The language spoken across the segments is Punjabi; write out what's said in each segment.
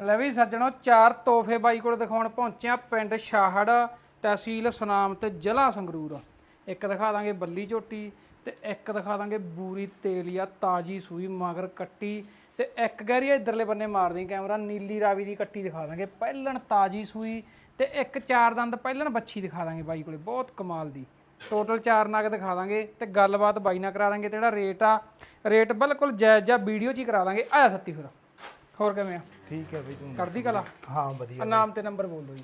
ਲੈ ਵੀ ਸੱਜਣੋ, ਚਾਰ ਤੋਹਫੇ ਬਾਈ ਕੋਲ ਦਿਖਾਉਣ ਪਹੁੰਚਿਆ ਪਿੰਡ ਸ਼ਾਹੜ ਤਹਿਸੀਲ ਸੁਨਾਮ ਤੇ ਜ਼ਿਲ੍ਹਾ ਸੰਗਰੂਰ। ਇੱਕ ਦਿਖਾ ਦਾਂਗੇ ਬੱਲੀ ਝੋਟੀ ਤੇ ਇੱਕ ਦਿਖਾ ਦਾਂਗੇ ਬੂਰੀ ਤੇਲੀਆ ਤਾਜੀ ਸੂਈ ਮਗਰ ਕੱਟੀ ਤੇ ਇੱਕ ਗੈਰੀ ਇਧਰਲੇ ਬੰਨੇ ਮਾਰਦੀ ਕੈਮਰਾ, ਨੀਲੀ ਰਾਵੀ ਦੀ ਕੱਟੀ ਦਿਖਾ ਦਾਂਗੇ। ਪਹਿਲਣ ਤਾਜੀ ਸੂਈ ਤੇ ਇੱਕ ਚਾਰ ਦੰਦ, ਪਹਿਲਣ ਬੱਚੀ ਦਿਖਾ ਦਾਂਗੇ ਬਾਈ ਕੋਲੇ, ਬਹੁਤ ਕਮਾਲ ਦੀ। ਟੋਟਲ ਚਾਰ ਨਗ ਦਿਖਾ ਦਾਂਗੇ ਤੇ ਗੱਲਬਾਤ ਬਾਈ ਨਾਲ ਕਰਾ ਦਾਂਗੇ ਤੇ ਜਿਹੜਾ ਰੇਟ ਆ, ਰੇਟ ਬਿਲਕੁਲ ਜਾਇਜ਼ ਜਿਹਾ ਵੀਡੀਓ 'ਚ ਹੀ ਕਰਾ ਦਾਂਗੇ, ਆਇਆ ਸੱਤੀ ਫਿਰ। ਹੋਰ ਕਿਵੇਂ ਆ? ਠੀਕ ਹੈ ਬਈ ਤੂੰ ਚੜ੍ਹਦੀ ਕਲਾ? ਹਾਂ ਵਧੀਆ ਨਾਮ ਤੇ ਨੰਬਰ ਬੋਲ ਦਿਓ ਜੀ।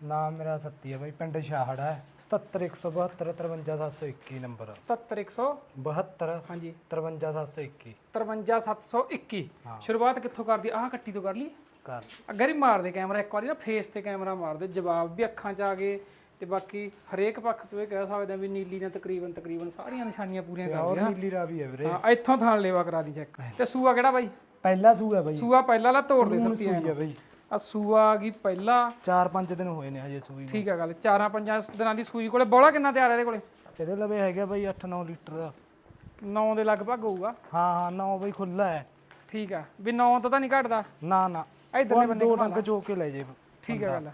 ਨਾਮ ਮੇਰਾ ਸੱਤੀ ਹੈ ਬਈ ਪਿੰਡ ਸ਼ਾਹੜ ਹੈ। 77172 53721 ਨੰਬਰ। 77100 72 ਹਾਂਜੀ। 53721 53721 ਸ਼ੁਰੂਆਤ ਕਿੱਥੋਂ ਕਰਦੀ? ਆਹ ਕੱਟੀ ਤੋਂ ਕਰ ਲਈ। ਕਰ। ਅਗਰ ਹੀ ਮਾਰ ਦੇ ਕੈਮਰਾ ਇੱਕ ਵਾਰੀ ਨਾ ਫੇਸ ਤੇ ਕੈਮਰਾ ਮਾਰ ਦੇ ਜਵਾਬ ਵੀ ਅੱਖਾਂ 'ਚ ਆ ਗਏ ਤੇ ਬਾਕੀ ਹਰੇਕ ਪੱਖ ਤੋਂ ਇਹ ਕਹਿ ਸਕਦੇ ਆ ਵੀ ਨੀਲੀ ਨੇ ਤਕਰੀਬਨ ਤਕਰੀਬਨ ਸਾਰੀਆਂ ਨਿਸ਼ਾਨੀਆਂ ਪੂਰੀਆਂ ਕਰ ਔਰ ਨੀਲੀ ਰਾਵੀ ਹੈ ਵੀਰੇ। ਹਾਂ ਇੱਥੋਂ ਥਾਣ ਲੈਵਾ ਕਰਾ ਦੀ ਚੈੱਕ ਤੇ ਸੂਆ ਕਿਹੜਾ ਬਾਈ? ਪਹਿਲਾ ਸੂ ਹੈ ਬਈ। ਸੂਆ ਪਹਿਲਾ ਲਾ ਤੋੜ ਦੇ ਹੁਣ ਸੱਤੀ ਸੂਈ ਬਈ। ਆ ਸੂਆ ਆ ਗਈ ਪਹਿਲਾ। 4-5 ਦਿਨ ਹੋਏ ਨੇ ਹਜੇ ਸੂਈ ਨੂੰ। ਠੀਕ ਆ ਗੱਲ ਚਾਰਾਂ ਪੰਜਾਂ ਦਿਨਾਂ ਦੀ ਸੂਈ ਕੋਲੇ। ਬੋਲਾ ਕਿੰਨਾ ਤਿਆਰ ਹੈ ਇਹਦੇ ਕੋਲੇ? ਇਹਦੇ ਲਵੇ ਹੈਗਾ ਬਈ 8-9 ਲੀਟਰ ਦਾ 9 ਦੇ ਲਗਭਗ ਹੋਊਗਾ। ਹਾਂ ਹਾਂ 9 ਬਈ ਖੁੱਲਾ ਹੈ। ਠੀਕ ਆ। ਵੀ 9 ਤੋਂ ਤਾਂ ਨਹੀਂ ਘਟਦਾ? ਨਾ ਨਾ। ਇਧਰਲੇ ਉਹ ਬੰਨੇ ਦੋ ਡੰਗ ਚੋ ਕੇ ਲੈ ਜੇ ਠੀਕ ਆ ਗੱਲ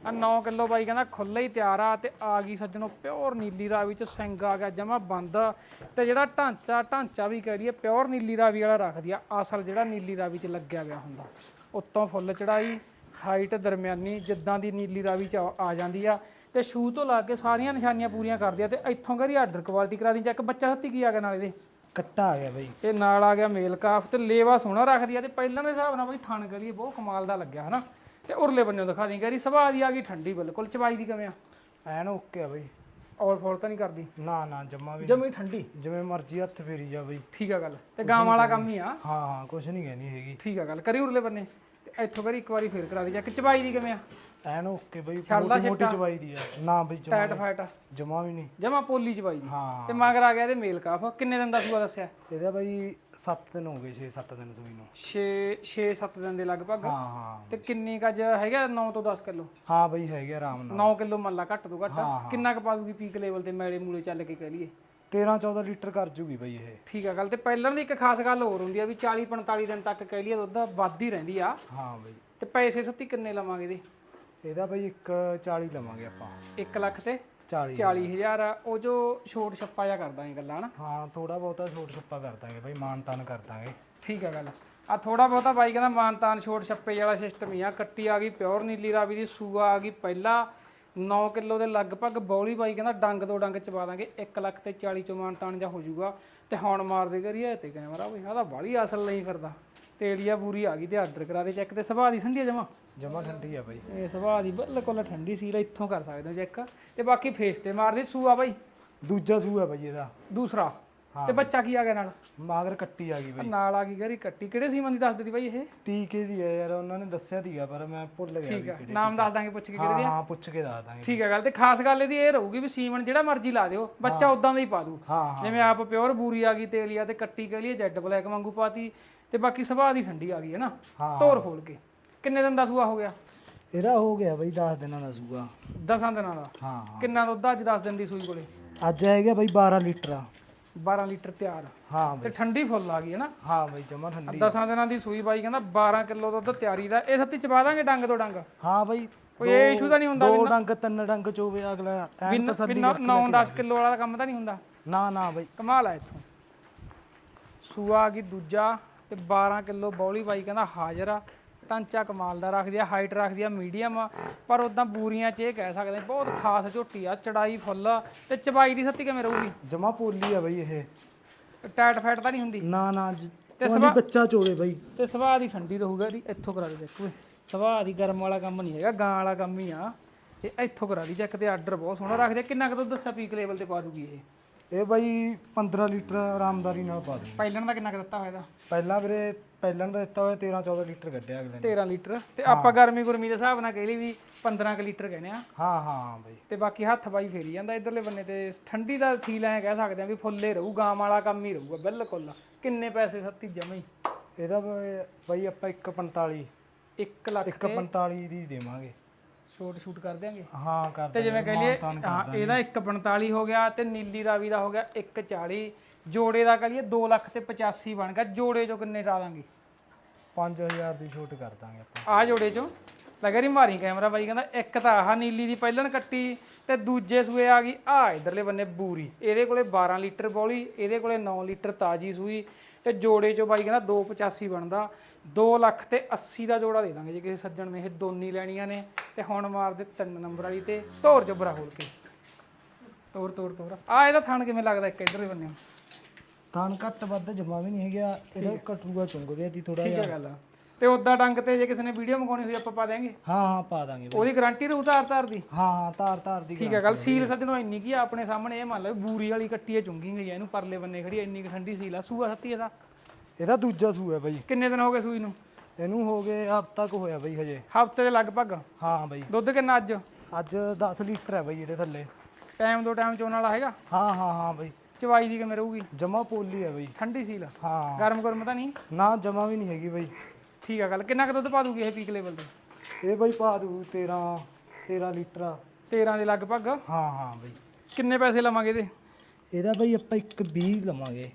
ਆ 9 ਕਿਲੋ ਬਾਈ ਕਹਿੰਦਾ ਖੁੱਲਾ ਹੀ ਤਿਆਰ ਆ ਤੇ ਆ ਗਈ ਸੱਜਣੋ ਪਿਓਰ ਨੀਲੀ ਰਾਵੀ ਚ ਸਿੰਘ ਆ ਗਿਆ ਜਮਾ ਬੰਦ। ਤੇ ਜਿਹੜਾ ਢਾਂਚਾ ਢਾਂਚਾ ਵੀ ਕਹਿ ਦਈਏ ਪਿਓਰ ਨੀਲੀ ਰਾਵੀ ਵਾਲਾ ਰੱਖਦੀ ਆ ਅਸਲ ਜਿਹੜਾ ਨੀਲੀ ਰਾਵੀ ਚ ਲੱਗਿਆ ਹੋਇਆ ਹੁੰਦਾ ਉੱਤੋਂ ਫੁੱਲ ਚੜਾਈ ਹਾਈਟ ਦਰਮਿਆਨੀ ਜਿੱਦਾਂ ਦੀ ਨੀਲੀ ਰਾਵੀ ਚ ਆ- ਜਾਂਦੀ ਆ। ਤੇ ਸ਼ੂ ਤੋਂ ਲਾ ਕੇ ਸਾਰੀਆਂ ਨਿਸ਼ਾਨੀਆਂ ਪੂਰੀਆਂ ਕਰਦੀ ਆ ਤੇ ਇੱਥੋਂ ਕਰੀ ਆਰਡਰ ਕੁਆਲਿਟੀ ਕਰਾ ਦੀ ਚੱਕ ਬੱਚਾ ਹੱਤੀ ਕੀ ਆ ਗਿਆ ਨਾਲ ਇਹਦੇ ਕੱਟਾ ਆ ਗਿਆ ਬਈ। ਇਹ ਨਾਲ ਆ ਗਿਆ ਮੇਲ ਕਾਫ ਤੇ ਲੇਵਾ ਸੋਹਣਾ ਰੱਖਦੀ ਆ ਤੇ ਪਹਿਲਾਂ ਦੇ ਹਿਸਾਬ ਨਾਲ ਬਈ ਥਣ ਕਰੀਏ ਬਹੁਤ ਕਮਾਲ ਦਾ ਲੱਗਿਆ ਹਨਾ? ਤੇ ਉਰਲੇ ਬੰਨੇ ਦਿਖਾ ਦੀ ਕਰੀ ਸਵਾਦ ਦੀ ਆ ਗਈ ਠੰਡੀ ਬਿਲਕੁਲ ਚਵਾਈ ਦੀ ਕਿਵੇਂ ਆ? ਐਨ ਓਕੇ ਆ ਬਈ। ਔਲ ਫੋਲ ਤਾਂ ਨਹੀਂ ਕਰਦੀ? ਨਾ ਨਾ ਜਮਾ ਵੀ ਜਮੀ ਠੰਡੀ? ਜਿਵੇਂ ਮਰਜ਼ੀ ਹੱਥ ਫੇਰੀ ਜਾ ਬਈ। ਠੀਕ ਆ ਗੱਲ ਤੇ ਗਾਂ ਵਾਲਾ ਕੰਮ ਹੀ ਆ। ਹਾਂ ਹਾਂ ਕੁਛ ਨਹੀਂ ਕਹਿਣੀ ਹੈਗੀ। ਠੀਕ ਆ ਗੱਲ ਕਰੀ ਉਰਲੇ ਬੰਨੇ। ਤੇ ਇੱਥੋਂ ਕਰੀ ਇੱਕ ਵਾਰੀ ਫੇਰ ਕਰਾ ਦੀ ਚੱਕ ਚਵਾਈ ਦੀ ਕਿਵੇਂ ਆ? ਐਨ ਓਕੇ ਬਈ ਛੱਡਦਾ ਮੋਟੀ ਮੋਟੀ ਛਿੱਟਾ? ਚਵਾਈ ਦੀ ਆ। ਨਾ ਬਈ ਟੈਟ ਫੈਟ ਜਮਾ ਵੀ ਨਹੀਂ। ਜਮਾ ਪੋਲੀ ਚਵਾਈ ਦੀ। ਹਾਂ। ਤੇ ਮਗਰ ਆ ਗਿਆ ਇਹਦੇ ਮੇਲ ਕਾਫ। ਕਿੰਨੇ ਦਿਨ ਦਾ ਸੂਆ ਦੱਸਿਆ? ਇਹਦਾ ਬਈ 7 ਦਿਨ ਹੋ ਗਏ 6-7 ਦਿਨ ਸੂਈ ਨੂੰ। 6 6 7 ਦਿਨ ਦੇ ਲਗਭਗ। ਹਾਂ ਹਾਂ। ਤੇ ਕਿੰਨੀ ਕੱਜ ਹੈਗਾ? 9 ਤੋਂ 10 ਕਿਲੋ? ਹਾਂ ਬਈ ਹੈਗੇ ਆਰਾਮ ਨਾਲ। 9 ਕਿਲੋ ਮੱਲਾ ਘੱਟ ਤੋਂ ਘੱਟ। ਕਿੰਨਾ ਕੁ ਪਾ ਦੂਗੀ ਪੀਕ ਲੈਵਲ ਤੇ ਮੈਲੇ ਮੂਲੇ ਚੱਲ ਕੇ ਕਹਿ ਲਈਏ? 13-14 ਲੀਟਰ ਕਰ ਜੂਗੀ ਬਈ ਇਹ। ਠੀਕ ਆ ਗੱਲ। ਤੇ ਪਹਿਲਾਂ ਦੀ ਇੱਕ ਖਾਸ ਗੱਲ ਹੋਰ ਹੁੰਦੀ ਆ ਵੀ 40 45 ਦਿਨ ਤੱਕ ਕਹਿ ਲਈਏ ਦੁੱਧ ਵੱਧ ਹੀ ਰਹਿੰਦੀ ਆ। ਹਾਂ ਬਈ। ਤੇ ਪੈਸੇ ਸੱਤੀ ਕਿੰਨੇ ਲਵਾਂਗੇ ਇਹਦੇ? ਇਹਦਾ ਬਈ 140 ਲਵਾਂਗੇ ਆਪਾਂ। 1 ਲੱਖ ਤੇ 40 40000 ਆ ਉਹ ਜੋ ਛੋਟ ਛੱਪਾ ਜਾ ਕਰਦਾ ਇਹ ਗੱਲਾਂ ਨਾ ਹਾਂ ਥੋੜਾ ਬਹੁਤਾ ਛੋਟ ਛੱਪਾ ਕਰ ਦਾਂਗੇ ਬਈ ਮਾਨ ਤਾਨ ਕਰ ਦਾਂਗੇ। ਠੀਕ ਆ ਗੱਲ। ਆ ਥੋੜਾ ਬਹੁਤਾ ਬਾਈ ਕਹਿੰਦਾ ਮਾਨਤਾਨ ਛੋਟ ਛੱਪੇ ਵਾਲਾ ਸਿਸਟਮ ਹੀ ਆ। ਕੱਟੀ ਆ ਗਈ ਪਿਓਰ ਨੀਲੀ ਰਾਵੀ ਦੀ ਸੂਆ ਆ ਗਈ ਪਹਿਲਾ। 9 ਕਿਲੋ ਦੇ ਲਗਭਗ ਬੌਲੀ ਬਾਈ ਕਹਿੰਦਾ ਡੰਗ ਦੋ ਡੰਗ ਚਵਾ ਦਾਂਗੇ। 1 ਲੱਖ ਤੇ 40 ਚੋਂ ਮਾਨਤਾਨ ਜਾ ਹੋ ਜਾਊਗਾ। ਤੇ ਹੁਣ ਮਾਰਦੇ ਕਰੀਏ ਤੇ ਕੈਮਰਾ ਬਈ ਆਹ ਤਾਂ ਬਾਲੀ ਅਸਲ ਨਹੀਂ ਫਿਰਦਾ। ਤੇਲੀਆ ਪੂਰੀ ਆ ਗਈ ਤੇ ਆਰਡਰ ਕਰਾ ਦੇ ਚੈੱਕ ਤੇ ਸੁਭਾਅ ਦੀ ਠੰਡੀ ਜਮਾ? ਜਮਾ ਠੰਡੀ ਆ ਬਈ। ਇਹ ਸੁਭਾਅ ਦੀ ਬਿਲਕੁਲ ਠੰਡੀ ਸੀ ਲੈ ਇੱਥੋਂ ਕਰ ਸਕਦੇ ਹੋ ਚੈੱਕ। ਤੇ ਬਾਕੀ ਫੇਸ ਤੇ ਮਾਰਦੇ ਸੂਆ ਬਾਈ। ਦੂਜਾ ਸੂ ਹੈ ਬਈ ਇਹਦਾ। ਦੂਸਰਾ। ਤੇ ਬੱਚਾ ਕੀ ਆ ਗਿਆ ਨਾਲ? ਮਾਗਰ ਕੱਟੀ ਆ ਗਈ ਬਈ। ਨਾਲ ਆ ਗਈ ਗਰੀ ਕੱਟੀ। ਕਿਹੜੇ ਸੀਮਨ ਦੀ ਦੱਸ ਦਿੱਤੀ ਬਾਈ ਇਹ? ਟੀਕੇ ਦੀ ਹੈ ਯਾਰ ਉਹਨਾਂ ਨੇ ਦੱਸਿਆ ਸੀਗਾ ਪਰ ਮੈਂ ਭੁੱਲ ਗਿਆ ਠੀਕ ਵੀ ਆ। ਕਿਹੜੇ ਨਾਮ ਦੱਸ ਦਾਂਗੇ ਪੁੱਛ ਕੇ ਕਿਹੜੇ ਹਾਂ ਦੇ ਆ। ਹਾਂ ਪੁੱਛ ਕੇ ਦੱਸ ਦਾਂਗੇ। ਠੀਕ ਹੈ ਗੱਲ। ਤੇ ਖਾਸ ਗੱਲ ਇਹਦੀ ਇਹ ਰਹੂਗੀ ਵੀ ਸੀਮਨ ਜਿਹੜਾ ਮਰਜ਼ੀ ਲਾ ਦਿਓ ਬੱਚਾ ਉਦਾਂ ਦਾ ਹੀ ਪਾ ਦੂ। ਹਾਂ ਹਾਂ। ਜਿਵੇਂ ਆਪ ਪਿਓਰ ਬੂਰੀ ਆ ਗਈ ਤੇਲੀਆ ਤੇ ਕੱਟੀ ਕਹ ਲਈਏ ਜੈਡ ਬਲੈਕ ਵਾਂਗੂ ਪਾਤੀ ਤੇ ਬਾਕੀ ਸੁਭਾਅ ਦੀ ਠੰਡੀ ਆ ਗਈ ਹੈ ਨਾ। ਹਾਂ। ਤੋਰ ਖੋਲ ਕੇ। ਕਿੰਨੇ ਦਿਨ ਦਾ ਸੂਆ ਹੋ ਗਿਆ? ਇਹਦਾ ਹੋ ਗਿਆ ਬਈ 10 ਦਿਨਾਂ ਦਾ ਸੂਆ। 10 ਦਿਨਾਂ ਦਾ? ਹਾਂ। ਕਿੰਨਾ ਦੁੱਧ ਅੱਜ 10 ਦਿਨ ਦੀ ਸੂਈ ਕੋਲੇ? ਅੱਜ ਹੈਗਾ ਬਈ 12 ਲੀਟਰ 12 ਲੀਟਰ ਤਿਆਰ। ਹਾਂ ਤੇ ਬਈ। ਠੰਡੀ ਫੁੱਲ ਆ ਗਈ ਹੈ ਨਾ? ਹਾਂ ਬਈ ਜਮਾ ਠੰਡੀ 10 ਦਿਨਾਂ ਦੀ ਸੂਈ ਬਾਈ ਕਹਿੰਦਾ 12 ਕਿਲੋ ਦੁੱਧ ਤਿਆਰੀ ਦਾ। ਇਹ ਸੱਤੀ ਚਬਾ ਦਾਂਗੇ ਡੰਗ ਤੋਂ ਡੰਗ? ਹਾਂ ਬਈ ਕੋਈ ਇਹ ਇਸ਼ੂ ਤਾਂ ਨਹੀਂ ਹੁੰਦਾ ਦੋ ਡੰਗ ਤਿੰਨ ਡੰਗ ਚੋਵੇ ਅਗਲਾ ਐਨ ਤਸੱਲੀ 9-10 ਕਿਲੋ ਵਾਲਾ ਕੰਮ ਤਾਂ ਨਹੀਂ ਹੁੰਦਾ? ਨਾ ਨਾ ਬਈ। ਕਮਾਲ ਆ ਇੱਥੋਂ। ਸੂਆ ਆ ਗਈ ਦੂਜਾ ਤੇ 12 ਕਿਲੋ ਬੌਲੀ ਬਾਈ ਕਹਿੰਦਾ ਹਾਜ਼ਰ ਆ। ਟਾਂਚਾ ਕਮਾਲ ਦਾ ਰੱਖਦੀ ਆ ਹਾਈਟ ਰੱਖਦੀ ਆ ਮੀਡੀਅਮ ਪਰ ਉਦਾਂ ਬੂਰੀਆਂ ਚ ਇਹ ਕਹਿ ਸਕਦੇ ਬਹੁਤ ਖਾਸ ਝੋਟੀ ਆ ਚੜਾਈ ਫੁੱਲ ਆ, ਤੇ ਚਬਾਈ ਦੀ ਸੱਤੀ ਕਿਵੇਂ ਰਹੂਗੀ? ਜਮਾ ਪੋਲੀ ਆ ਬਈ ਇਹ। ਟੈਟ ਫੈਟ ਤਾਂ ਨਹੀਂ ਹੁੰਦੀ? ਨਾ ਨਾ ਤੇ ਨਹੀਂ ਬੱਚਾ ਚੋਵੇ ਬਈ। ਤੇ ਸੁਭਾਅ ਦੀ ਠੰਡੀ ਰਹੂਗਾ ਇਹਦੀ ਇੱਥੋਂ ਕਰਾ ਦੇ ਓਏ। ਸੁਭਾਅ ਦੀ ਗਰਮ ਵਾਲਾ ਕੰਮ ਨਹੀਂ ਹੈਗਾ ਗਾਂ ਵਾਲਾ ਕੰਮ ਹੀ ਆ। ਇਹ ਇੱਥੋਂ ਕਰਾ ਦੀ ਚੈੱਕ ਤੇ ਆਰਡਰ ਬਹੁਤ ਸੋਹਣਾ ਰੱਖਦੇ। ਕਿੰਨਾ ਕੁ ਦੁੱਧ ਦੱਸਿਆ ਪੀਕ ਲੈਵਲ ਤੇ ਪਾ ਦੂਗੀ ਇਹ? ਇਹ ਬਈ 15 ਲੀਟਰ ਆਰਾਮਦਾਰੀ ਨਾਲ ਪਾ ਦੂੰ ਪਹਿਲਣ ਦਾ ਕਿੰਨਾ ਕੁ ਦਿੱਤਾ ਹੋਇਆ ਇਹਦਾ? ਪਹਿਲਾਂ ਵੀਰੇ ਪਹਿਲਾਂ ਦਾ ਦਿੱਤਾ ਹੋਇਆ 13 14 ਲੀਟਰ ਕੱਢਿਆ ਅਗਲੇ ਨੇ। 13 ਲੀਟਰ। ਤੇ ਆਪਾਂ ਗਰਮੀ ਗੁਰਮੀ ਦੇ ਹਿਸਾਬ ਨਾਲ ਕਹਿ ਲਈ ਵੀ 15 ਕੁ ਲੀਟਰ ਕਹਿੰਦੇ ਆ। ਹਾਂ ਹਾਂ ਬਈ। ਤੇ ਬਾਕੀ ਹੱਥ ਬਾਈ ਫੇਰੀ ਜਾਂਦਾ ਇਧਰਲੇ ਬੰਨੇ ਤੇ। ਠੰਡੀ ਦਾ ਸੀਲ ਐ ਕਹਿ ਸਕਦੇ ਆ ਵੀ ਫੁੱਲੇ ਰਹੂ ਗਾਂ ਵਾਲਾ ਕੰਮ ਹੀ ਰਹੂਗਾ ਬਿਲਕੁਲ। ਕਿੰਨੇ ਪੈਸੇ ਸੱਤੀ ਜਮਾ ਹੀ। ਇਹਦਾ ਬਈ- ਬਈ ਆਪਾਂ 145 1 ਲੱਖ 145 ਦੀ ਦੇਵਾਂਗੇ। ਛੋਟ ਸ਼ੂਟ ਕਰ ਦਿਆਂਗੇ? ਹਾਂ ਕਰ ਤੇ ਜਿਵੇਂ ਕਹਿ ਲਈਏ ਹਾਂ ਇਹਦਾ 145 ਹੋ ਗਿਆ ਤੇ ਨੀਲੀ ਰਾਵੀ ਦਾ ਹੋ ਗਿਆ 140 ਜੋੜੇ ਦਾ ਕਹ ਲਈਏ 2 ਲੱਖ ਤੇ 85 ਬਣ ਗਿਆ। ਜੋੜੇ ਚੋਂ ਕਿੰਨੇ ਡਾ ਦਾਂਗੇ? 5000 ਦੀ ਛੋਟ ਕਰ ਦਾਂਗੇ ਆਪਾਂ। ਆ ਜੋੜੇ ਚੋਂ? ਲੱਗਾ ਰੀ ਮਾਰੀ ਕੈਮਰਾ ਬਾਈ ਕਹਿੰਦਾ ਇੱਕ ਤਾਂ ਆਹ ਨੀਲੀ ਦੀ ਪਹਿਲਣ ਕੱਟੀ ਤੇ ਦੂਜੇ ਸੂਏ ਆ ਗਈ ਆ ਇਧਰਲੇ ਬੰਨੇ ਬੂਰੀ। ਇਹਦੇ ਕੋਲੇ 12 ਲੀਟਰ ਬੋਲੀ ਇਹਦੇ ਕੋਲੇ 9 ਲੀਟਰ ਤਾਜੀ ਸੂਈ। ਤੇ ਜੋੜੇ ਚੋਂ ਬਾਈ ਕਹਿੰਦਾ 285 ਬਣਦਾ 2 ਲੱਖ ਤੇ 80 ਦਾ ਜੋੜਾ ਦੇ ਦਾਂਗੇ ਜੇ ਕਿਸੇ ਸੱਜਣ ਨੇ ਇਹ ਦੋਨੀ ਲੈਣੀਆਂ ਨੇ ਤੇ ਹੁਣ ਮਾਰ ਦੇ ਤਿੰਨ ਨੰਬਰ ਵਾਲੀ ਤੇ ਧੋਰ ਜਬਰਾ ਖੋਲ ਕੇ। ਤੋਰ ਤੋਰ ਤੋਰ। ਆ ਇਹਦਾ ਥਣ ਕਿਵੇਂ ਲੱਗਦਾ ਇੱਕ ਇਧਰਲੇ ਬੰਨੇ ਤਾਨ ਘੱਟ ਵੱਧ ਜਮਾ ਵੀ ਨਹੀਂ ਹੈਗਾ ਇਹਦਾ ਕਟੂਆ ਚੁੰਗ ਰਿਹਾ ਦੀ ਥੋੜਾ ਠੀਕ ਜਿਹਾ। ਹੈ ਗੱਲ ਤੇ ਉਦਾਂ ਡੰਗ ਤੇ ਜੇ ਕਿਸੇ ਨੇ ਵੀਡੀਓ ਮੰਗਾਉਣੀ ਹੋਈ ਆਪਾਂ ਪਾ ਦਿਆਂਗੇ। ਹਾਂ ਹਾਂ ਪਾ ਦਾਂਗੇ ਉਹਦੀ ਗਾਰੰਟੀ ਰੂ ਉਤਾਰ ਤਾਰ ਦੀ? ਹਾਂ ਹਾਂ ਤਾਰ ਤਾਰ ਦੀ ਠੀਕ ਹੈ ਗੱਲ ਸੀਲ ਸੱਜਣੋ ਇੰਨੀ ਕੀ ਆ ਆਪਣੇ ਸਾਹਮਣੇ ਇਹ ਮੰਨ ਲਓ ਬੂਰੀ ਵਾਲੀ ਕੱਟੀ ਹੈ ਚੁੰਗੀ ਗਈ ਹੈ ਇਹਨੂੰ ਪਰਲੇ ਬੰਨੇ ਖੜੀ ਇੰਨੀ ਕੁ ਠੰਡੀ ਸੀਲ ਆ। ਸੂਆ ਸੱਤੀ ਇਹਦਾ? ਇਹਦਾ ਦੂਜਾ ਸੂ ਹੈ ਬਾਈ। ਕਿੰਨੇ ਦਿਨ ਹੋ ਗਏ ਸੂਈ ਨੂੰ? ਇਹਨੂੰ ਹੋ ਗਏ ਹਫਤਾ ਕੁ ਹੋਇਆ ਬਾਈ ਹਜੇ। ਹਫ਼ਤੇ ਦੇ ਲਗਭਗ? ਹਾਂ ਬਾਈ। ਦੁੱਧ ਕਿੰਨਾ ਅੱਜ? ਅੱਜ 10 ਲੀਟਰ ਹੈ ਬਾਈ ਇਹਦੇ ਥੱਲੇ। ਟਾਈਮ ਦੋ ਟਾਈਮ ਚੋਣ ਵਾਲਾ ਹੈਗਾ? ਹਾਂ ਹਾਂ ਹਾਂ ਬਾਈ। ਚਵਾਈ ਦੀ ਕਿਵੇਂ ਰਹੂਗੀ? ਜਮਾ ਪੋਲੀ ਹੈ ਬਾਈ। ਠੰਡੀ ਸੀਲ। ਹਾਂ। ਗਰਮ ਗਰਮ ਤਾਂ ਨਹੀਂ? ਨਾ ਜਮਾ ਵੀ ਨਹੀਂ ਹੈਗੀ ਬਾਈ। ਠੀਕ ਆ ਗੱਲ। ਕਿੰਨਾ ਕੁ ਦੁੱਧ ਪਾ ਦੂਗੀ ਇਹ ਪੀਕ ਲੈਵਲ ਤੇ? ਇਹ ਬਾਈ ਪਾ ਦੂ 13 13 ਲੀਟਰ 13 ਦੇ ਲਗਭਗ? ਹਾਂ ਹਾਂ ਬਾਈ। ਕਿੰਨੇ ਪੈਸੇ ਲਵਾਂਗੇ ਇਹਦੇ? ਇਹਦਾ ਬਾਈ ਆਪਾਂ ਇੱਕ 20 ਲਵਾਂਗੇ।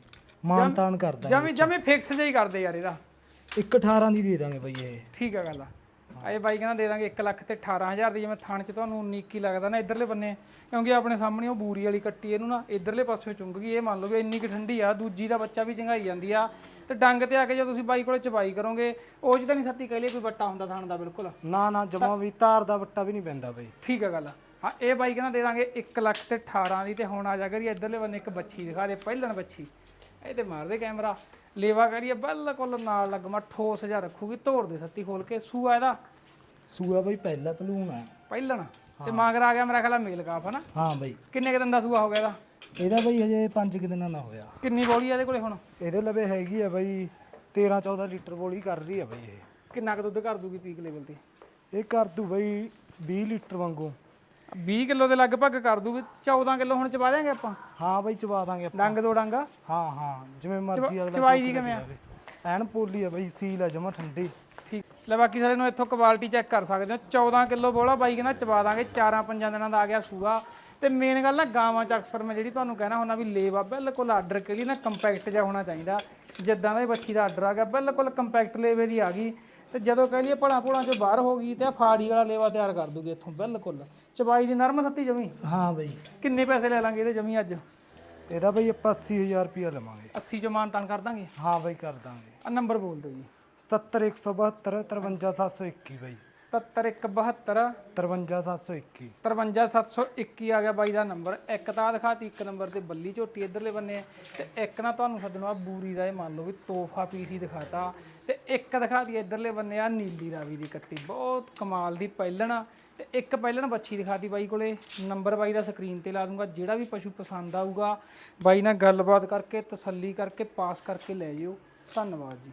ਮਾਨ ਤਾਨ ਕਰਦਾ ਜਮੀ ਜਮੀ ਫਿਕਸ ਜਿਹਾ ਹੀ ਕਰਦੇ ਯਾਰ ਇਹਦਾ। ਇੱਕ 18 ਦੀ ਦੇ ਦਾਂਗੇ ਬਾਈ ਇਹ। ਠੀਕ ਆ ਗੱਲ ਆ। ਇਹ ਬਾਈ ਕਹਿੰਦਾ ਦੇ ਦਾਂਗੇ 1 ਲੱਖ ਤੇ 18000 ਦੀ। ਜਿਵੇਂ ਥਣ ਚ ਤੁਹਾਨੂੰ 19 ਕੀ ਲੱਗਦਾ ਨਾ ਇਧਰਲੇ ਬੰਨੇ ਕਿਉਂਕਿ ਆਪਣੇ ਸਾਹਮਣੇ ਉਹ ਬੂਰੀ ਵਾਲੀ ਕੱਟੀ ਇਹਨੂੰ ਨਾ ਇਧਰਲੇ ਪਾਸੇ ਚੁੰਗ ਗਈ। ਇਹ ਮੰਨ ਲਓ ਵੀ ਇੰਨੀ ਕਿ ਠੰਡੀ ਆ ਦੂਜੀ ਦਾ ਬੱਚਾ ਵੀ ਚੰਗਾਈ ਜਾਂਦੀ ਆ। ਤੇ ਡੰਗ ਤੇ ਆ ਕੇ ਜੇ ਤੁਸੀਂ ਬਾਈ ਕੋਲੇ ਚਬਾਈ ਕਰੋਗੇ ਉਹ ਤਾਂ ਨਹੀਂ ਸੱਤੀ ਕਹਿ ਲਈ ਕੋਈ ਬੱਟਾ ਹੁੰਦਾ ਥਣ ਦਾ ਬਿਲਕੁਲ। ਨਾ ਨਾ ਜਮਾ ਵੀ ਤਾਰ ਦਾ ਵੱਟਾ ਵੀ ਨਹੀਂ ਪੈਂਦਾ ਬਾਈ। ਠੀਕ ਆ ਗੱਲ ਹਾਂ ਇਹ ਬਾਈ ਕਹਿੰਦਾ ਦੇ ਦਾਂਗੇ 1 ਲੱਖ ਤੇ 18 ਦੀ ਤੇ ਹੁਣ ਆ ਜਾ ਕਰੀ ਇਧਰਲੇ ਬੰਨੇ ਇੱਕ ਬੱਚੀ ਦਿਖਾ ਦੇ ਪਹਿਲਣ ਬੱਚੀ। ਇਹ ਤੇ ਮਾਰ ਦੇ ਕੈਮਰਾ। ਲੇਵਾ ਕਰੀਏ ਬਿਲਕੁਲ ਨਾਲ ਲੱਗਮਾ ਠੋਸ ਜਿਹਾ ਰੱਖੂਗੀ ਤੋੜ ਦੇ ਸੱਤੀ ਖੋਲ ਕੇ ਸੂਆ ਇਹਦਾ। ਸੂਆ ਬਾਈ ਪਹਿਲਾ ਭਲੂਣ ਹੈ ਪਹਿਲਣ। ਤੇ ਮਗਰ ਆ ਗਿਆ ਮੇਰਾ ਖਿਆਲ ਮੇਲ ਕਾਫ ਹਨਾ? ਹਾਂ ਬਾਈ। ਕਿੰਨੇ ਕੁ ਦਿਨ ਦਾ ਸੂਆ ਹੋ ਗਿਆ ਇਹਦਾ? ਇਹਦਾ ਬਾਈ ਹਜੇ 5 ਕਿ ਦਿਨਾਂ ਦਾ ਹੋਇਆ। ਕਿੰਨੀ ਬੋਲੀ ਆ ਇਹਦੇ ਕੋਲੇ ਹੁਣ? ਇਹਦੇ ਲਵੇ ਹੈਗੀ ਆ ਬਾਈ 13 14 ਲੀਟਰ ਬੋਲੀ ਕਰ ਰਹੀ ਆ ਬਾਈ ਇਹ। ਕਿੰਨਾ ਕੁ ਦੁੱਧ ਕਰ ਦੂਗੀ ਪੀਕ ਲੈਵਲ ਤੇ? ਇਹ ਕਰ ਦੂ ਬਾਈ 20 ਲੀਟਰ ਵਾਂਗੂ। 20 ਕਿਲੋ ਦੇ ਲਗਭਗ ਕਰ ਦੂਗੀ। 14 ਕਿਲੋ ਹੁਣ ਚਵਾ ਦਿਆਂਗੇ ਆਪਾਂ? ਹਾਂ ਬਾਈ ਚਵਾ ਦਾਂਗੇ ਆਪਾਂ। ਡੰਗ ਦੋ ਡੰਗ? ਹਾਂ ਹਾਂ ਜਿਵੇਂ ਮਰਜ਼ੀ ਅਗਲਾ ਚਵਾਈ ਦੀ ਕਿਵੇਂ ਆ? ਐਨ ਪੋਲੀ ਆ ਬਾਈ ਸੀਲ ਆ ਜਮਾ ਠੰਡੀ। ਠੀਕ। ਲੈ ਬਾਕੀ ਸਾਰੇ ਨੂੰ ਇੱਥੋਂ ਕੁਆਲਿਟੀ ਚੈੱਕ ਕਰ ਸਕਦੇ ਹੋ। 14 ਕਿਲੋ ਬੋਲਾ ਬਾਈ ਕਹਿੰਦਾ ਚਵਾ ਦਾਂਗੇ। 4-5 ਦਿਨਾਂ ਦਾ ਆ ਗਿਆ ਸੂਆ। ਤੇ ਮੇਨ ਗੱਲ ਨਾ ਗਾਵਾਂ ਚ ਅਕਸਰ ਮੈਂ ਜਿਹੜੀ ਤੁਹਾਨੂੰ ਕਹਿਣਾ ਹੁੰਦਾ ਵੀ ਲੇਵਾ ਬਿਲਕੁਲ ਆਰਡਰ ਕੇ ਲਈ ਨਾ ਕੰਪੈਕਟ ਜਿਹਾ ਹੋਣਾ ਚਾਹੀਦਾ। ਜਿੱਦਾਂ ਦਾ ਹੀ ਬੱਚੀ ਦਾ ਆਰਡਰ ਆ ਗਿਆ ਬਿਲਕੁਲ ਕੰਪੈਕਟ ਲੇਵੇ ਦੀ ਆ ਗਈ। ਤੇ ਜਦੋਂ ਕਹਿ ਲਈਏ ਭਲਾ ਭੋਲਾਂ ਚੋਂ ਬਾਹਰ ਹੋ ਗਈ ਤੇ ਆ ਫਾੜੀ ਵਾਲਾ ਲੇਵਾ ਤਿਆਰ ਕਰ ਦੂਗੀ ਇੱਥੋਂ ਬਿਲਕੁਲ। ਚਵਾਈ ਦੀ ਨਰਮ ਸੱਤੀ ਜਮੀ? ਹਾਂ ਬਾਈ। ਕਿੰਨੇ ਪੈਸੇ ਲੈ ਲਾਂਗੇ ਇਹਦੇ ਜਮੀ ਅੱਜ? ਇਹਦਾ ਬਾਈ ਆਪਾਂ 80000 ਰੁਪਇਆ ਲਵਾਂਗੇ। 80 ਚ ਮਾਨਤਾਨ ਕਰ ਦਾਂਗੇ? ਹਾਂ ਬਾਈ ਕਰ ਦਾਂਗੇ। ਆ ਨੰਬਰ ਬੋਲ ਦਿਓ ਜੀ। 77172 53721 ਬਾਈ। 77172 53721 53721 ਆ ਗਿਆ ਬਾਈ ਦਾ ਨੰਬਰ। ਇੱਕ ਤਾਂ ਦਿਖਾਤੀ ਇੱਕ ਨੰਬਰ ਤੇ ਬੱਲੀ ਝੋਟੀ ਇਧਰਲੇ ਬੰਨੇ ਤੇ ਇੱਕ ਨਾ ਤੁਹਾਨੂੰ ਸੱਜਣੋ ਆ ਬੂਰੀ ਦਾ ਇਹ ਮੰਨ ਲਓ ਵੀ ਤੋਹਫਾ ਪੀਸ ਹੀ ਦਿਖਾਤਾ। ਤੇ ਇੱਕ ਦਿਖਾਤੀ ਇਧਰਲੇ ਬੰਨੇ ਆ ਨੀਲੀ ਰਾਵੀ ਦੀ ਕੱਟੀ। ਬਹੁਤ ਕਮਾਲ ਦੀ ਪਹਿਲਣ ਤੇ ਇੱਕ ਪਹਿਲਣ ਬੱਚੀ ਦਿਖਾਤੀ ਬਾਈ ਕੋਲੇ। ਨੰਬਰ ਬਾਈ ਦਾ ਸਕਰੀਨ ਤੇ ਲਾ ਦੂੰਗਾ ਜਿਹੜਾ ਵੀ ਪਸ਼ੂ ਪਸੰਦ ਆਊਗਾ। ਬਾਈ ਨਾਲ ਗੱਲਬਾਤ ਕਰਕੇ ਤਸੱਲੀ ਕਰਕੇ ਪਾਸ ਕਰਕੇ ਲੈ ਜਿਓ। ਧੰਨਵਾਦ ਜੀ।